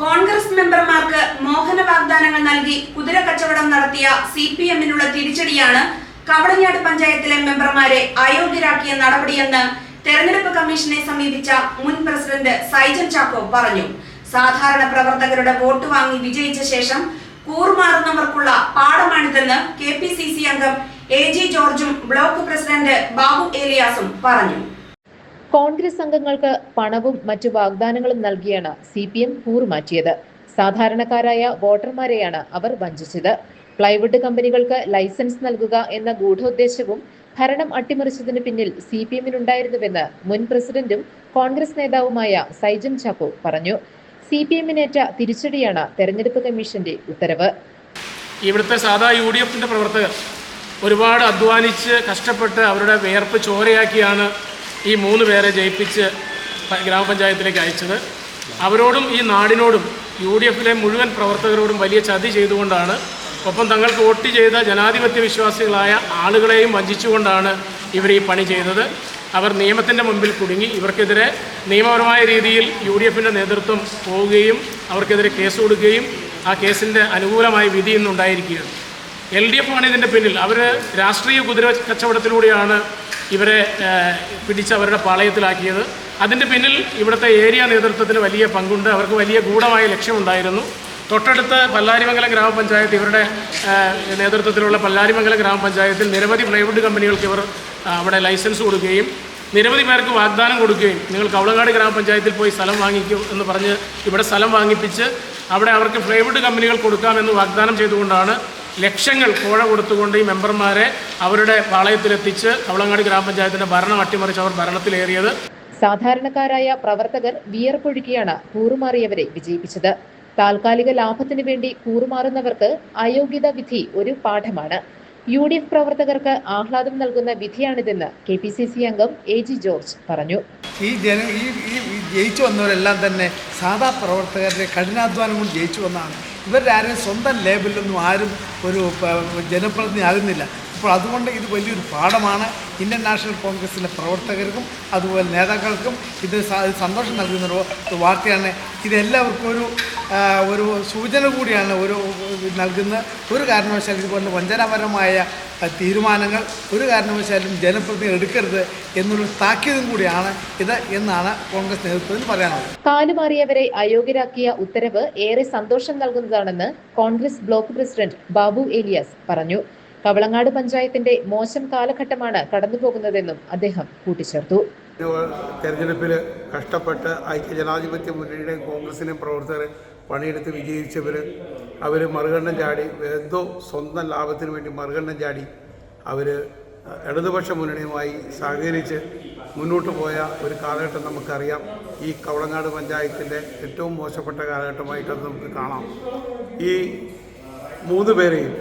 കോൺഗ്രസ് മെമ്പർമാർക്ക് മോഹന വാഗ്ദാനങ്ങൾ നൽകി കുതിര കച്ചവടം നടത്തിയ സി പി എമ്മിനുള്ള തിരിച്ചടിയാണ് കവളഞ്ഞാട് പഞ്ചായത്തിലെ മെമ്പർമാരെ അയോഗ്യരാക്കിയ നടപടിയെന്ന് തെരഞ്ഞെടുപ്പ് കമ്മീഷനെ സമീപിച്ച മുൻ പ്രസിഡന്റ് സൈജൻ ചാക്കോ പറഞ്ഞു. സാധാരണ പ്രവർത്തകരുടെ വോട്ട് വാങ്ങി വിജയിച്ച ശേഷം കൂറുമാറുന്നവർക്കുള്ള പാഠമാണിതെന്ന് കെ പി സി സി അംഗം എ ജി ജോർജും ബ്ലോക്ക് പ്രസിഡന്റ് ബാബു ഏലിയാസും പറഞ്ഞു. കോൺഗ്രസ് അംഗങ്ങൾക്ക് പണവും മറ്റു വാഗ്ദാനങ്ങളും നൽകിയാണ് സി പി എം കൂറുമാറ്റിയത്. സാധാരണക്കാരായ വോട്ടർമാരെയാണ് അവർ വഞ്ചിച്ചത്. പ്ലൈവുഡ് കമ്പനികൾക്ക് ലൈസൻസ് നൽകുക എന്ന ഗൂഢോദ്ദേശവും ഭരണം അട്ടിമറിച്ചതിന് പിന്നിൽ സി പി എമ്മിനുണ്ടായിരുന്നുവെന്ന് മുൻ പ്രസിഡന്റും കോൺഗ്രസ് നേതാവുമായ സൈജൻ ചാക്കോ പറഞ്ഞു. സി പി എമ്മിനേറ്റ തിരിച്ചടിയാണ് തെരഞ്ഞെടുപ്പ് കമ്മീഷന്റെ ഉത്തരവ്. ഇവിടുത്തെ സാധാ യു ഡി എഫിന്റെ പ്രവർത്തകർ ഒരുപാട് അധ്വാനിച്ച് കഷ്ടപ്പെട്ട് അവരുടെ വിയർപ്പ് ചോരയാക്കിയാണ് ഈ മൂന്ന് പേരെ ജയിപ്പിച്ച് ഗ്രാമപഞ്ചായത്തിലേക്ക് അയച്ചത്. അവരോടും ഈ നാടിനോടും യു ഡി എഫിലെ മുഴുവൻ പ്രവർത്തകരോടും വലിയ ചതി ചെയ്തുകൊണ്ടാണ്. ഒപ്പം തങ്ങൾക്ക് വോട്ട് ചെയ്ത ജനാധിപത്യ വിശ്വാസികളായ ആളുകളെയും വഞ്ചിച്ചുകൊണ്ടാണ് ഇവർ ഈ പണി ചെയ്തത്. അവർ നിയമത്തിന്റെ മുമ്പിൽ കുടുങ്ങി. ഇവർക്കെതിരെ നിയമപരമായ രീതിയിൽ യു ഡി എഫിന്റെ നേതൃത്വം പോവുകയും അവർക്കെതിരെ കേസ് കൊടുക്കുകയും ആ കേസിന്റെ അനുകൂലമായ വിധി ഇന്നുണ്ടായിരിക്കുകയാണ്. എൽ ഡി എഫാണ് ഇതിന്റെ പിന്നിൽ. അവർ രാഷ്ട്രീയ കുതിര കച്ചവടത്തിലൂടെയാണ് ഇവരെ പിടിച്ച് അവരുടെ പാളയത്തിലാക്കിയത്. അതിന്റെ പിന്നിൽ ഇവിടുത്തെ ഏരിയ നേതൃത്വത്തിന് വലിയ പങ്കുണ്ട്. അവർക്ക് വലിയ ഗൂഢമായ ലക്ഷ്യമുണ്ടായിരുന്നു. തൊട്ടടുത്ത് പല്ലാരിമംഗലം ഗ്രാമപഞ്ചായത്ത് ഇവരുടെ നേതൃത്വത്തിലുള്ള പല്ലാരിമംഗലം ഗ്രാമപഞ്ചായത്തിൽ നിരവധി പ്ലൈവുഡ് കമ്പനികൾക്ക് ഇവർ അവിടെ ലൈസൻസ് കൊടുക്കുകയും നിരവധി പേർക്ക് വാഗ്ദാനം കൊടുക്കുകയും നിങ്ങൾ കവളങ്ങാട് ഗ്രാമപഞ്ചായത്തിൽ പോയി സ്ഥലം വാങ്ങിക്കും എന്ന് പറഞ്ഞ് ഇവിടെ സ്ഥലം വാങ്ങിപ്പിച്ച് അവിടെ അവർക്ക് പ്ലൈവുഡ് കമ്പനികൾ കൊടുക്കാമെന്ന് വാഗ്ദാനം ചെയ്തുകൊണ്ടാണ് ലക്ഷങ്ങൾ കോഴ കൊടുത്തുകൊണ്ട് ഈ മെമ്പർമാരെ അവരുടെ പാളയത്തിലെത്തിച്ച് കവളങ്ങാട് ഗ്രാമപഞ്ചായത്തിന്റെ ഭരണം അട്ടിമറിച്ച് അവർ ഭരണത്തിലേറിയത്. സാധാരണക്കാരായ പ്രവർത്തകർ വിയർപ്പൊഴുക്കിയാണ് കൂറുമാറിയവരെ വിജയിപ്പിച്ചത്. താൽക്കാലിക ലാഭത്തിനു വേണ്ടി കൂറുമാറുന്നവർക്ക് അയോഗ്യത വിധി ഒരു പാഠമാണ്. യു ഡി എഫ് പ്രവർത്തകർക്ക് ആഹ്ലാദം നൽകുന്ന വിധിയാണിതെന്ന് കെ പി സി സി അംഗം എ ജി ജോർജ് പറഞ്ഞു. ഈ ജന ഈ ജയിച്ചു വന്നവരെല്ലാം തന്നെ സാധാ പ്രവർത്തകരുടെ കഠിനാധ്വാനം കൊണ്ട് ജയിച്ചു വന്നതാണ്. ഇവരുടെ ആരും സ്വന്തം ലേബലിലൊന്നും ആരും ഒരു ജനപ്രതിനിധി ആകുന്നില്ല. അപ്പോൾ അതുകൊണ്ട് ഇത് വലിയൊരു പാഠമാണ് ഇന്ത്യൻ നാഷണൽ കോൺഗ്രസിലെ പ്രവർത്തകർക്കും അതുപോലെ നേതാക്കൾക്കും ഇത് സന്തോഷം നൽകുന്ന ഒരു വാർത്തയാണ് ഇതെല്ലാവർക്കും ഒരു ഒരു സൂചന കൂടിയാണ് ഒരു നൽകുന്ന ഒരു കാരണവശാലും ഇതുപോലെ വഞ്ചനാപരമായ തീരുമാനങ്ങൾ ഒരു കാരണവശാലും ജനപ്രതിനിധി എടുക്കരുത് എന്നുള്ള താക്കീതും കൂടിയാണ് ഇത് എന്നാണ് കോൺഗ്രസ് നേതൃത്വത്തിന് പറയാനുള്ളത്. കാലുമാറിയവരെ അയോഗ്യരാക്കിയ ഉത്തരവ് ഏറെ സന്തോഷം നൽകുന്നതാണെന്ന് കോൺഗ്രസ് ബ്ലോക്ക് പ്രസിഡന്റ് ബാബു ഏലിയാസ് പറഞ്ഞു. കവളങ്ങാട് പഞ്ചായത്തിന്റെ മോശം കാലഘട്ടമാണ് കടന്നുപോകുന്നതെന്നും അദ്ദേഹം കൂട്ടിച്ചേർത്തു. തെരഞ്ഞെടുപ്പിൽ കഷ്ടപ്പെട്ട് ഐക്യ ജനാധിപത്യ മുന്നണിയുടെയും കോൺഗ്രസിന്റെയും പ്രവർത്തകർ പണിയെടുത്ത് വിജയിച്ചവർ അവർ മറുകണ്ഠം ചാടി എന്തോ സ്വന്തം ലാഭത്തിന് വേണ്ടി മറുകണ്ഠം ചാടി അവർ ഇടതുപക്ഷ മുന്നണിയുമായി സഹകരിച്ച് മുന്നോട്ട് പോയ ഒരു കാലഘട്ടം നമുക്കറിയാം. ഈ കവളങ്ങാട് പഞ്ചായത്തിന്റെ ഏറ്റവും മോശപ്പെട്ട കാലഘട്ടമായിട്ടത് നമുക്ക് കാണാം. ഈ മൂന്ന് പേരെയും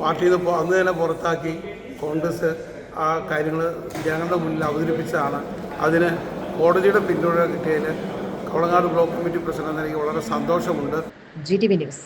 പാർട്ടിയിൽ നിന്ന് അന്ന് തന്നെ പുറത്താക്കി കോൺഗ്രസ് ആ കാര്യങ്ങൾ ജനങ്ങളുടെ മുന്നിൽ അവതരിപ്പിച്ചതാണ്. അതിന് കോടതിയുടെ പിന്തുണ കിട്ടിയതിൽ കവളങ്ങാട് ബ്ലോക്ക് കമ്മിറ്റി പ്രസിഡന്റ് എനിക്ക് വളരെ സന്തോഷമുണ്ട്. G T V news.